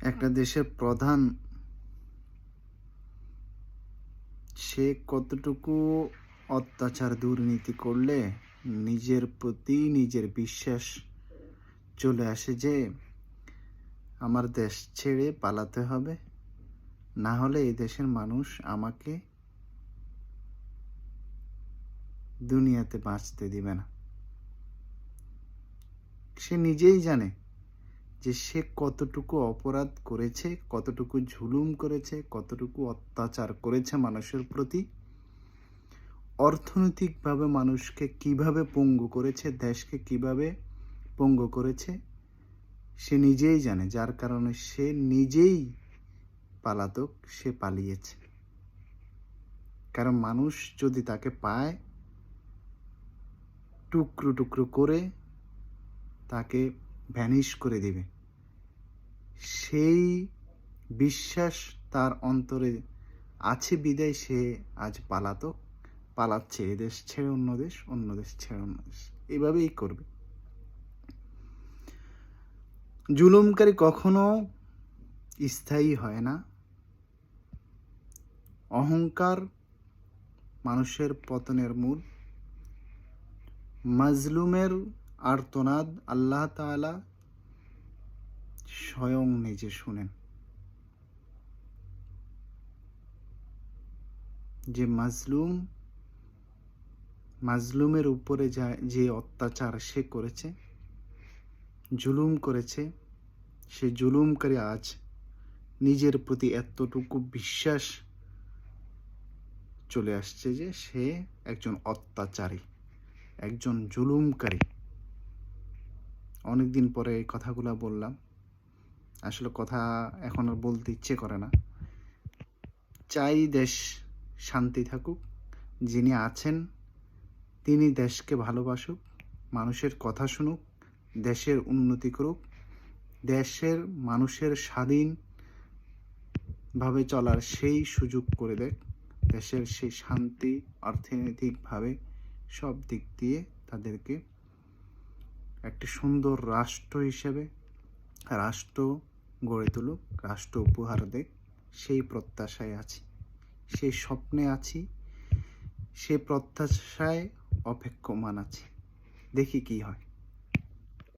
একটা দেশের প্রধান, সে কতটুকু অত্যাচার, দুর্নীতি করলে নিজের প্রতি নিজের বিশ্বাস চলে আসে যে আমার দেশ ছেড়ে পালাতে হবে, না হলে এই দেশের মানুষ আমাকে দুনিয়াতে বাঁচতে দিবে না। সে নিজেই জানে যে সে কতটুকু অপরাধ করেছে, কতটুকু ঝুলুম করেছে, কতটুকু অত্যাচার করেছে মানুষের প্রতি? অর্থনৈতিকভাবে মানুষকে কীভাবে পঙ্গু করেছে, দেশকে কীভাবে পঙ্গু করেছে, সে নিজেই জানে। যার কারণে সে নিজেই পালাতক, সে পালিয়েছে। কারণ মানুষ যদি তাকে পায়, টুকরো টুকরো করে, তাকে ভ্যানিশ করে দিবে। সেই বিশ্বাস তার অন্তরে আছে, বিদায় সে আজ পালাতক পালাচ্ছে এ দেশ ছেড়ে অন্য দেশ অন্য দেশ ছেড়ে অন্য দেশ। এভাবেই করবে। জুলুমকারী কখনো স্থায়ী হয় না। অহংকার মানুষের পতনের মূল। মাজলুমের আর্তনাদ আল্লাহ তাআলা স্বয়ং নিজে শুনেন। যে মাজলুম, মাজলুমের উপরে যা, যে অত্যাচার সে করেছে, জুলুম করেছে, সে জুলুমকারী আজ নিজের প্রতি এতটুকু বিশ্বাস চলে আসছে যে সে একজন অত্যাচারী, একজন জুলুমকারী। অনেকদিন পরে এই কথাগুলো বললাম। আসলে কথা এখন আর বলতে ইচ্ছে করে না। চাই দেশ শান্তি থাকুক, যিনি আছেন তিনি দেশকে ভালোবাসুক, মানুষের কথা শুনুক, দেশের উন্নতি করুক, দেশের মানুষের স্বাধীনভাবে চলার সেই সুযোগ করে দেয় দেশের সেই শান্তি, অর্থনৈতিকভাবে সব দিক দিয়ে তাদেরকে একটি সুন্দর রাষ্ট্র হিসেবে রাষ্ট্র গড়ে তুলুক, রাষ্ট্র উপহার দেখ সেই প্রত্যাশায় আছি। সেই স্বপ্নে আছি, সে প্রত্যাশায় অপেক্ষমান আছি। দেখি কি হয়।